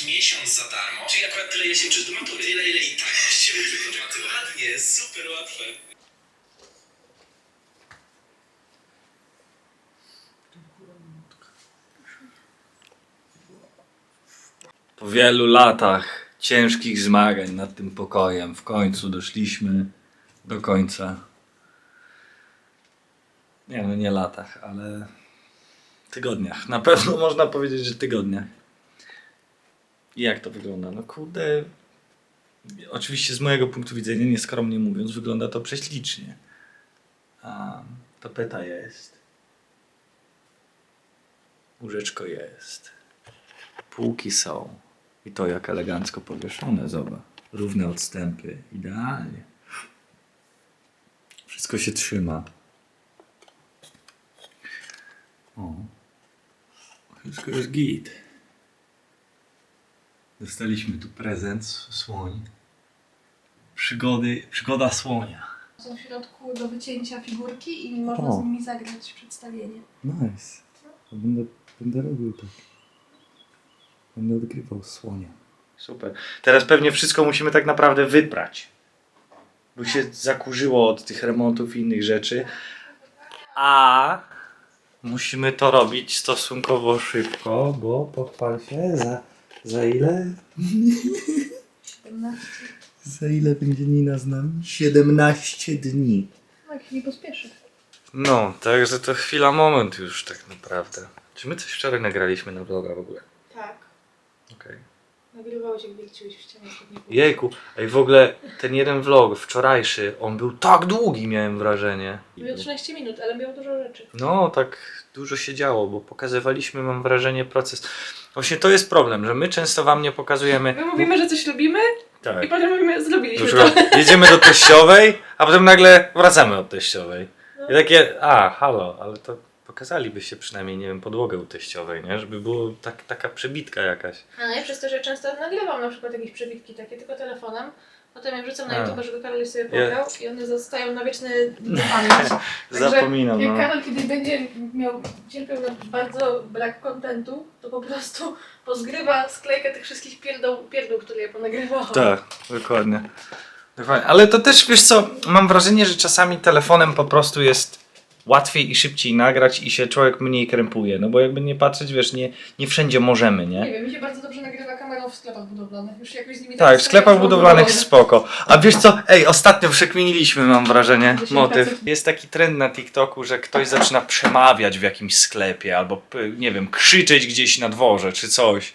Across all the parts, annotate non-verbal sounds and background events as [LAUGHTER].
masz miesiąc za darmo. Czyli akurat tyle ile się uczysz do matury. Tyle ile i tak [LAUGHS] się uczył do matury. Ładnie, super łatwe. Po wielu latach ciężkich zmagań nad tym pokojem w końcu doszliśmy do końca. Nie no, nie latach, ale tygodniach. Na pewno można powiedzieć, że tygodniach. I jak to wygląda? No kurde, oczywiście z mojego punktu widzenia, nieskromnie mówiąc, wygląda to prześlicznie. A tapeta jest. Łóżeczko jest. Półki są. I to jak elegancko powieszone, zobacz. Równe odstępy, idealnie. Wszystko się trzyma. O. Wszystko jest git. Dostaliśmy tu prezent, słoń. Przygody, przygoda słonia. Są w środku do wycięcia figurki i można O. z nimi zagrać przedstawienie. Nice. Będę, będę robił tak. Będę odgrywał słonia. Super. Teraz pewnie wszystko musimy tak naprawdę wyprać. Bo się zakurzyło od tych remontów i innych rzeczy. A musimy to robić stosunkowo szybko, bo pochwal się za, za ile? 17. [LAUGHS] Za ile będzie Nina z nami? 17 dni. No jak się nie pospieszy. No, także to chwila, moment już tak naprawdę. Czy my coś wczoraj nagraliśmy na vloga w ogóle? Tak. Okej. Nagrywałeś jak wielciłeś w ścianie chodniku. Jejku, ej w ogóle ten jeden vlog wczorajszy, on był tak długi miałem wrażenie. Miał 13 minut, ale miał dużo rzeczy. No, tak dużo się działo, bo pokazywaliśmy, mam wrażenie, proces. Właśnie to jest problem, że my często wam nie pokazujemy. My mówimy, że coś lubimy Tak. i potem mówimy, zrobiliśmy Na to. przykład jedziemy do [LAUGHS] teściowej, a potem nagle wracamy od teściowej. I takie, a, halo, ale to pokazalibyście przynajmniej, nie wiem, podłogę u teściowej, nie? Żeby było tak, taka przebitka jakaś. A no i przez to, że często nagrywam na przykład jakieś przebitki takie tylko telefonem, potem jak wrzucam na A. YouTube, żeby Karol sobie Ja- pograł i one zostają na wieczny pamięć. [LAUGHS] Także Zapominam, Jak no. Karol kiedyś będzie miał, cierpiał na bardzo brak kontentu, to po prostu pozgrywa sklejkę tych wszystkich pierdół, pierdół które ja ponagrywałam. Tak, dokładnie. dokładnie. Ale to też, wiesz co, mam wrażenie, że czasami telefonem po prostu jest łatwiej i szybciej nagrać i się człowiek mniej krępuje. No bo jakby nie patrzeć, wiesz, nie, nie wszędzie możemy, Nie nie? wiem, mi się bardzo dobrze nagrywa w sklepach budowlanych. Już jakoś z nimi Tak, w stoję, sklepach budowlanych spoko. A wiesz co, ej, ostatnio przekminiliśmy, mam wrażenie, Dziesięć motyw. Jest taki trend na TikToku, że ktoś zaczyna przemawiać w jakimś sklepie albo, p- nie wiem, krzyczeć gdzieś na dworze czy coś.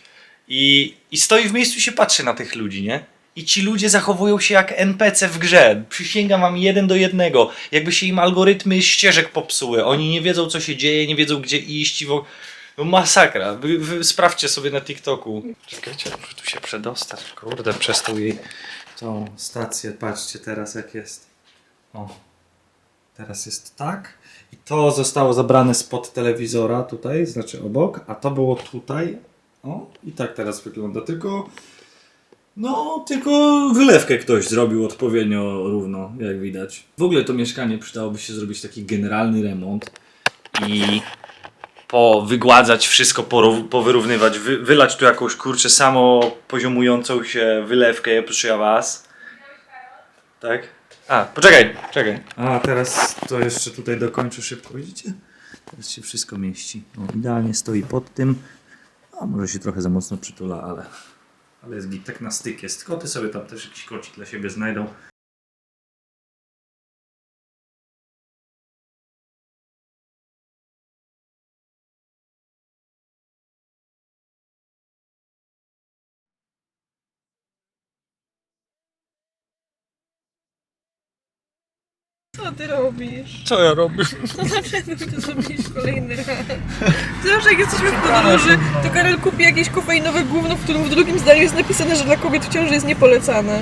I, I stoi w miejscu i się patrzy na tych ludzi, nie? I ci ludzie zachowują się jak NPC w grze. Przysięgam wam jeden do jednego. Jakby się im algorytmy ścieżek popsuły. Oni nie wiedzą, co się dzieje, nie wiedzą, gdzie iść. i wo- No masakra. Wy, wy sprawdźcie sobie na TikToku. Czekajcie, muszę tu się przedostać. Kurde, przez tą jej tą stację. Patrzcie teraz, jak jest. O. Teraz jest tak. I to zostało zabrane spod telewizora tutaj, znaczy obok, a to było tutaj. O, i tak teraz wygląda. Tylko no, tylko wylewkę ktoś zrobił odpowiednio równo, jak widać. W ogóle to mieszkanie przydałoby się zrobić taki generalny remont i powygładzać wszystko, powyrównywać, wy, wylać tu jakąś kurczę samo poziomującą się wylewkę przy was. Tak? A, poczekaj, czekaj. A, teraz to jeszcze tutaj dokończę szybko, widzicie? Teraz się wszystko mieści. O, idealnie stoi pod tym. A może się trochę za mocno przytula, ale ale jest git, tak na styk jest. Koty sobie tam też jakiś kocik dla siebie znajdą. Ty robisz? Co ja robię? No dlaczego ty zrobisz kolejny raz? Zawsze jak jesteśmy w podróży, to Karol kupi jakieś kofeinowe gówno, w którym w drugim zdaniu jest napisane, że dla kobiet w ciąży jest niepolecane.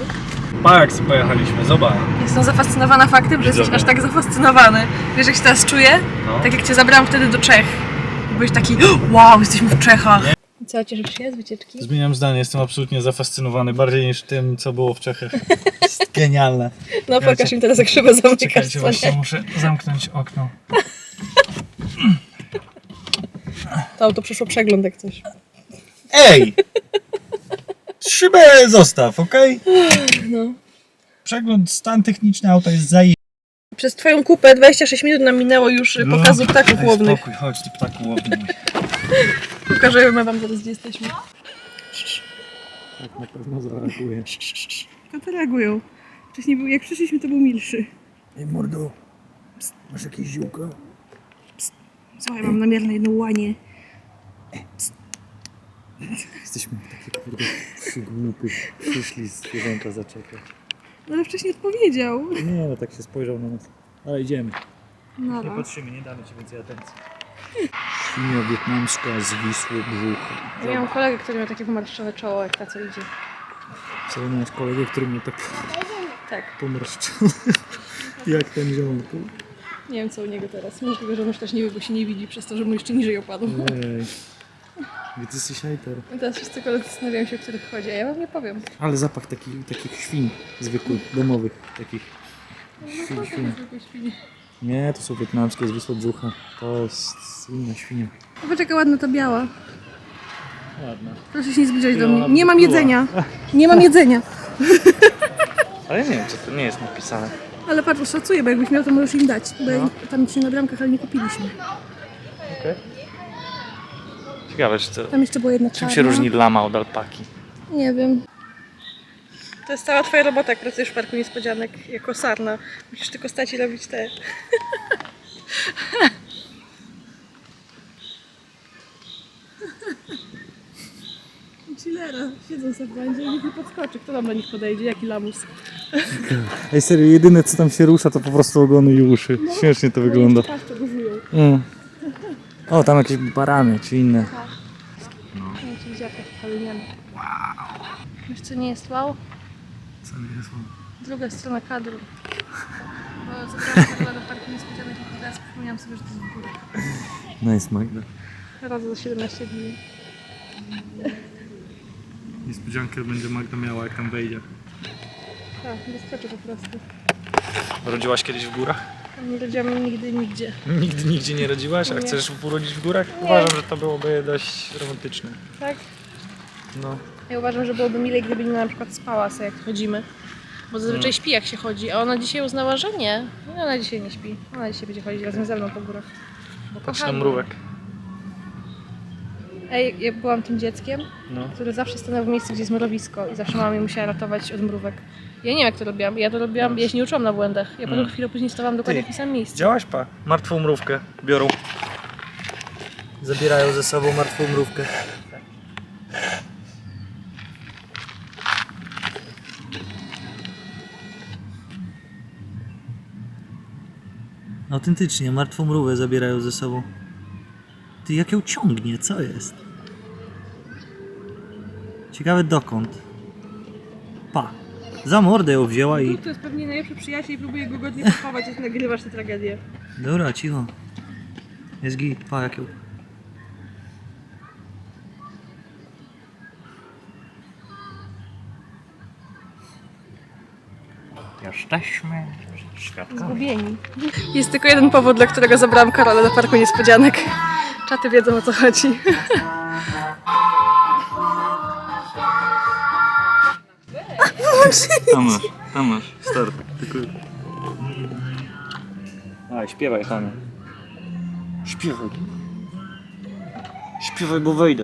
Max, pojechaliśmy, zobacz. Jestem zafascynowana faktem, że jesteś aż tak zafascynowany. Wiesz jak się teraz czuję? No. Tak jak cię zabrałam wtedy do Czech. Byłeś taki, wow, jesteśmy w Czechach. Co, cieszysz się z wycieczki? Zmieniam zdanie, jestem absolutnie zafascynowany, bardziej niż tym, co było w Czechach. [LAUGHS] Jest genialne. No pokaż im teraz jak szybę zamykasz, Czekajcie, właśnie nie? muszę zamknąć okno. To auto przeszło przegląd jak coś. Ej! szybę zostaw, okej? No. Przegląd, stan techniczny auta jest zaje... Przez twoją kupę 26 minut nam minęło już y, pokazu ptaków Daj łownych. Spokój, chodź ty ptaku łowny. Pokażemy wam zaraz, gdzie jesteśmy. Tak na pewno zareaguje. Koty reagują. Wcześniej był, jak przyszliśmy, to był milszy. Ej mordo, pst, masz jakieś ziółko? Słuchaj, mam namierne jedno łanie. Jesteśmy takie kurde przygłupy. Przyszli z zwierzęta zaczekać. No ale wcześniej odpowiedział. Nie no, tak się spojrzał na nas. Ale idziemy. No, Nie patrzymy, nie damy ci więcej atencji. Świnia wietnamska z Wisły brzucha. Ja miałam kolegę, który miał takie pomarszczone czoło, jak ta co idzie. Co miałeś kolegę, który mnie tak Tak. pomarszczył. [LAUGHS] Jak ten ziomku. Nie wiem co u niego teraz. Możliwe, że on już też nie wie, bo się nie widzi przez to, że mu jeszcze niżej opadł. Ej. Gdzie ty jesteś hejter? I teraz wszyscy koledzy zastanawiają się, o których chodzi, a ja wam nie powiem. Ale zapach taki, takich świn zwykłych, domowych. Takich świn, świn. Zwykłej świni. Nie, to są wietnamskie z Wisły brzucha. To jest inna świnia. Zobacz jaka ładna ta biała. Ładna. Proszę się nie zbliżać do mnie. Nie mam jedzenia. Nie mam jedzenia. [LAUGHS] Ale ja nie wiem, co to nie jest napisane. Ale patrz, szacuję, bo jakbyś miał, to możesz im dać. Bo ja tam ci na bramkach, ale nie kupiliśmy. Ciekawe, czy to... Tam jeszcze była jedna Czym się różni lama od alpaki? Nie wiem. To jest cała twoja robota, jak pracujesz w Parku Niespodzianek jako sarna. Musisz tylko stać i robić te... [LAUGHS] Chillera, siedzą sobie w bandzie i nikt nie podskoczy. Kto tam do nich podejdzie? Jaki lamus? Ej, serio, jedyne co tam się rusza to po prostu ogony i uszy. Śmiesznie to wygląda. Buzują. Mm. O, tam jakieś barany czy inne. Ja ci widziała taki paleniany. Wow. Wiesz co nie jest wow? Druga strona kadru. [LAUGHS] Bo zabrałam Karola do Parku Niespodzianek i teraz przypomniałam sobie, że to jest w górę. Nice, Magda. Raz za 17 dni. Niespodziankę będzie Magda miała, jak tam wejdzie. Tak, wyskoczę po prostu. Rodziłaś kiedyś w górach? Nie rodziłam nigdy, nigdzie. Nigdy nigdzie nie rodziłaś, a Nie. chcesz urodzić w górach? Nie. Uważam, że to byłoby dość romantyczne. Tak? No. Ja uważam, że byłoby milej, gdyby nie na przykład spała sobie, jak chodzimy. Bo zazwyczaj śpi, jak się chodzi, a ona dzisiaj uznała, że nie. No, ona dzisiaj nie śpi. Ona dzisiaj będzie chodzić razem ze mną po górach. Bo Patrz na kochamy. mrówek. Ej, ja byłam tym dzieckiem, No. które zawsze stanęło w miejscu, gdzie jest mrowisko i zawsze mama mnie musiała ratować od mrówek. Ja nie wiem, jak to robiłam. Ja to robiłam, ja się nie uczyłam na błędach. Ja potem Mm. chwilę później stawałam dokładnie Ty. w tym samym miejscu. Działaś pa? Martwą mrówkę biorą. Zabierają ze sobą martwą mrówkę. Autentycznie, martwą mrówę zabierają ze sobą. Ty, jak ją ciągnie, co jest? Ciekawe dokąd. Pa. Za mordę ją wzięła i... To jest pewnie najlepszy przyjaciel i próbuję go godnie pochować, jak nagrywasz tę tragedię. Dobra, cicho. Jest git, pa jak ją... Jesteśmy świadkami. Zgubieni. Jest tylko jeden powód, dla którego zabrałam Karola do Parku Niespodzianek. Czaty wiedzą o co chodzi. Tam masz, tam masz, start. A, śpiewaj, Hania. Śpiewaj. Śpiewaj, bo wejdę.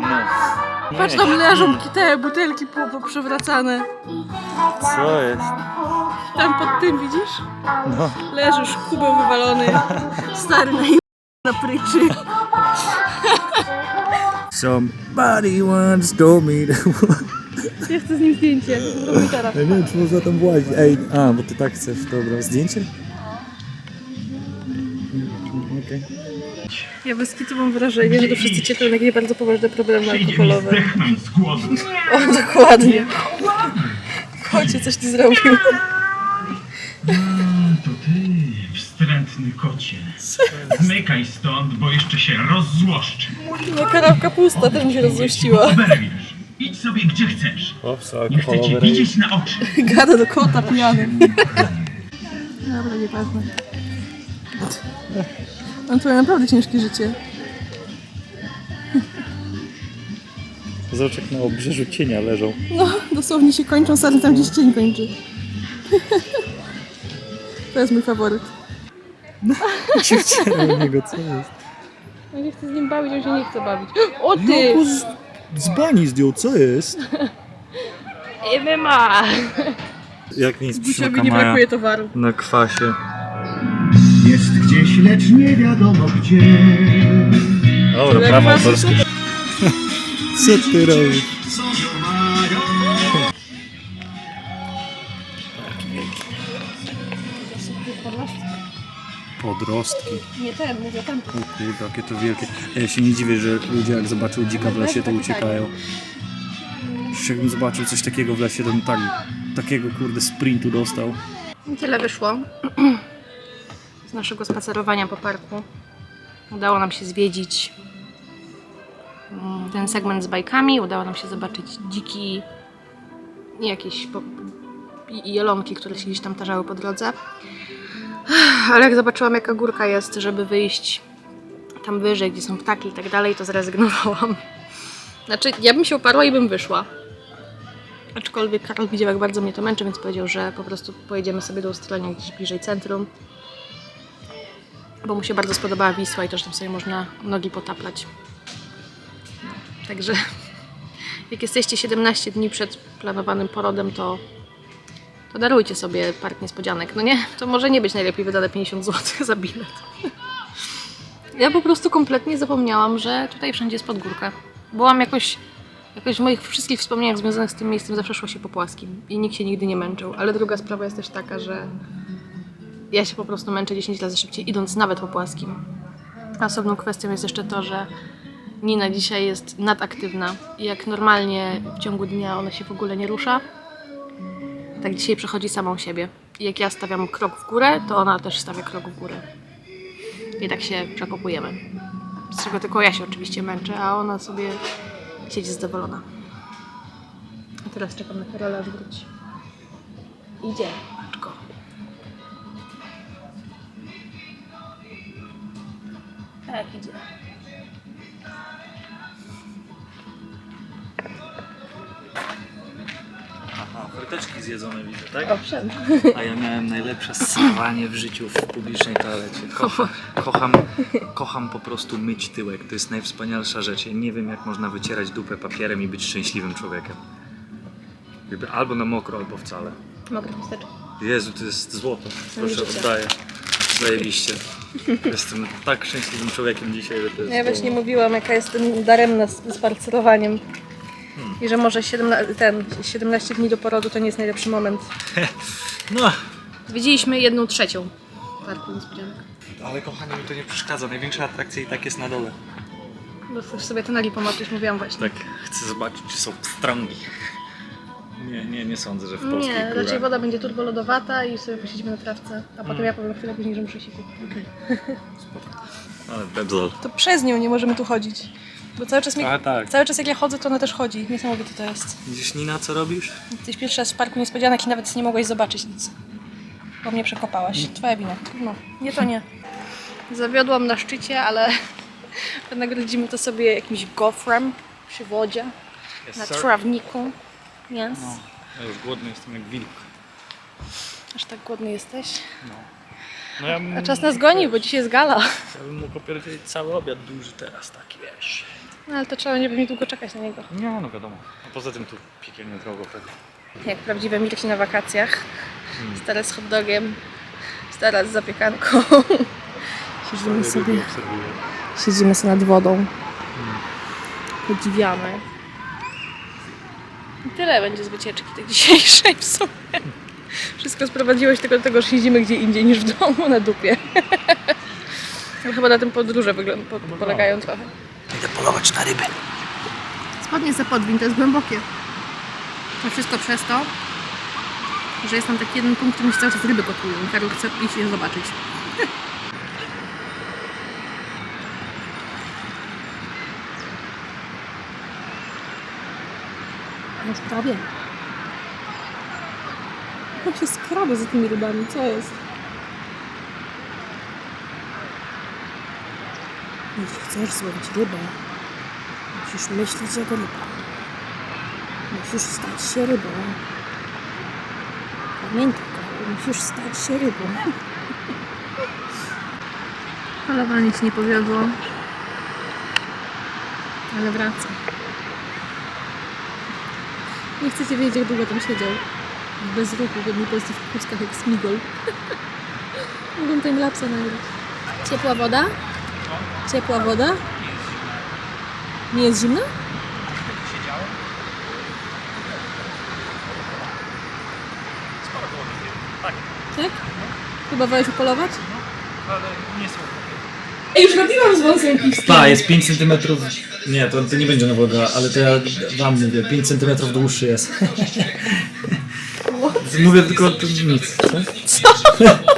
No. Patrz tam leżą te butelki pół przewracane. Co jest? Tam pod tym widzisz? No. Leżysz, kubeł wywalony. Stary na na pryczy. Somebody once told me that... Ja chcę z nim zdjęcie. Teraz. Ja nie wiem, czy można tam włazić. Ej, a, bo ty tak chcesz, dobra. Zdjęcie? Okej. Ja bez kitu mam wrażenie, że to wszyscy cierpią na jakieś bardzo poważne problemy alkoholowe. z głodu. O, dokładnie. Chodźcie, coś ty zrobił. To ty, wstrętny kocie. Zmykaj stąd, bo jeszcze się rozzłoszczę. No kanapka pusta też mi się. Oberwiesz. Idź sobie gdzie chcesz. Nie chcę cię widzieć na oczy. Gada do kota pijany. [LAUGHS] Dobra, nieważne. Mam twoje naprawdę ciężkie życie. Zobacz jak na obrzeżu cienia leżą. No, dosłownie się kończą, ale tam gdzieś cień kończy. To jest mój faworyt. [LAUGHS] Się wciera u niego, co jest? Ja nie chcę z nim bawić, on się nie chce bawić. O ty! Joku z, z bani zdjął, co jest? [LAUGHS] MMA! Jak nic Gusiowi nie brakuje towaru. Na kwasie. Jest gdzieś, lecz nie wiadomo gdzie. Dobra, prawo autorskie. [LAUGHS] Co ty robisz? Podrostki. Nie ten, mówię tam. O kurde, jakie to wielkie. Ja się nie dziwię, że ludzie jak zobaczą dzika w lesie, to uciekają. Już jakbym zobaczył coś takiego w lesie, to bym tak, takiego kurde sprintu dostał. Tyle wyszło [CLEARS THROAT] z naszego spacerowania po parku. Udało nam się zwiedzić mm, ten segment z bajkami, udało nam się zobaczyć dziki i jakieś i jelonki, które się gdzieś tam tarzały po drodze. Ale jak zobaczyłam jaka górka jest, żeby wyjść tam wyżej, gdzie są ptaki i tak dalej, to zrezygnowałam. Znaczy, ja bym się uparła i bym wyszła. Aczkolwiek Karol widział, jak bardzo mnie to męczy, więc powiedział, że po prostu pojedziemy sobie do ustalenia gdzieś bliżej centrum. Bo mu się bardzo spodobała Wisła i też tam sobie można nogi potaplać. No, także [LAUGHS] jak jesteście 17 dni przed planowanym porodem, to, to darujcie sobie park niespodzianek. No nie, to może nie być najlepiej wydane 50 zł za bilet. [LAUGHS] Ja po prostu kompletnie zapomniałam, że tutaj wszędzie jest pod górkę. Byłam jakoś Jakoś w moich wszystkich wspomnieniach związanych z tym miejscem zawsze szło się po płaskim i nikt się nigdy nie męczył. Ale druga sprawa jest też taka, że ja się po prostu męczę 10 razy szybciej, idąc nawet po płaskim. Osobną kwestią jest jeszcze to, że Nina dzisiaj jest nadaktywna jak normalnie w ciągu dnia ona się w ogóle nie rusza, tak dzisiaj przechodzi samą siebie. Jak ja stawiam krok w górę, to ona też stawia krok w górę. I tak się przekopujemy. Z czego tylko ja się oczywiście męczę, a ona sobie siedzi zadowolona. A teraz czekam na Karola, aż wróci. Idzie, Tak, idzie. Aha, fryteczki zjedzone widzę, tak? Owszem. A ja miałem najlepsze srawanie w życiu w publicznej toalecie. Kocham, kocham, kocham po prostu myć tyłek. To jest najwspanialsza rzecz. Ja nie wiem, jak można wycierać dupę papierem i być szczęśliwym człowiekiem. Jakby Albo na mokro, albo wcale. Mogę chusteczkę. Jezu, to jest złoto. Proszę, życia. oddaję. Zajebiście. Jestem tak szczęśliwym człowiekiem dzisiaj, że to jest... Ja właśnie mówiłam, jaka jestem daremna z, z parcelowaniem. I że może 17, ten, 17 dni do porodu to nie jest najlepszy moment. [LAUGHS] No, Zwiedziliśmy jedną trzecią parku niespodzianek. ale kochanie, mi to nie przeszkadza. Największa atrakcja i tak jest na dole. Bo chcesz sobie te nogi pomocnić, mówiłam właśnie. Tak, chcę zobaczyć, czy są pstrągi. Nie, nie, nie sądzę, że w polskich Nie, górach. raczej woda będzie turbolodowata i sobie posiedzimy na trawce. A potem ja powiem chwilę później, że muszę się kupić. Ale bebzol. To przez nią nie możemy tu chodzić. Bo cały czas, mi, A tak. cały czas jak ja chodzę, to ona też chodzi. Niesamowite to jest. Widzisz Nina, co robisz? Jesteś pierwszy raz w parku niespodzianek i nawet nie mogłeś zobaczyć nic. Bo mnie przekopałaś. Twoja wina. Trudno. Nie to nie. Zawiodłam na szczycie, ale [LAUGHS] nagrodzimy to sobie jakimś gofrem przy wodzie, Yes, na sir. trawniku. Yes. No, ja już głodny jestem jak wilk. Aż tak głodny jesteś. No ja bym, A czas nas goni, bo dzisiaj jest gala. ja bym mógł opierdzieć cały obiad duży teraz, taki wiesz. No ale to trzeba nie będzie długo czekać na niego. Nie, no wiadomo. A poza tym tu piekielnie drogo pewnie. Jak prawdziwe milki na wakacjach. Stara z hot dogiem, stara z zapiekanką. [LAUGHS] Siedzimy sobie, siedzimy sobie nad wodą. Podziwiamy. I tyle będzie z wycieczki tej dzisiejszej w sumie. Wszystko sprowadziło się tylko do tego, że siedzimy gdzie indziej niż w domu na dupie. No chyba na tym podróże po, polegają trochę. Idę polować na ryby. Spodnie za podwin, to jest głębokie. To wszystko przez to, że jest tam taki jeden punkt, w którym się cały czas ryby gotują. i Karol chce iść je zobaczyć. No sprawie. On się skrada za tymi rybami, co jest? Jeśli chcesz złowić rybę, musisz myśleć jak ryba. Musisz stać się rybą. Pamiętaj, musisz stać się rybą. Polowanie się nie powiodło. Ale wraca. Nie chcecie wiedzieć, jak długo tam siedział. Bez ruchu, w jednej pozycji w kuckach jak smigol. [LAUGHS] Mogą timelapsa nagrać. Ciepła woda? Ciepła woda? Nie jest zimna? Tak? Próbowałeś upolować? Już robiłam z wąsem Pa, jest 5 cm. Nie, to, to nie będzie nowoga, ale to ja wam mówię, 5 cm dłuższy jest. Mówię tylko nic. Co?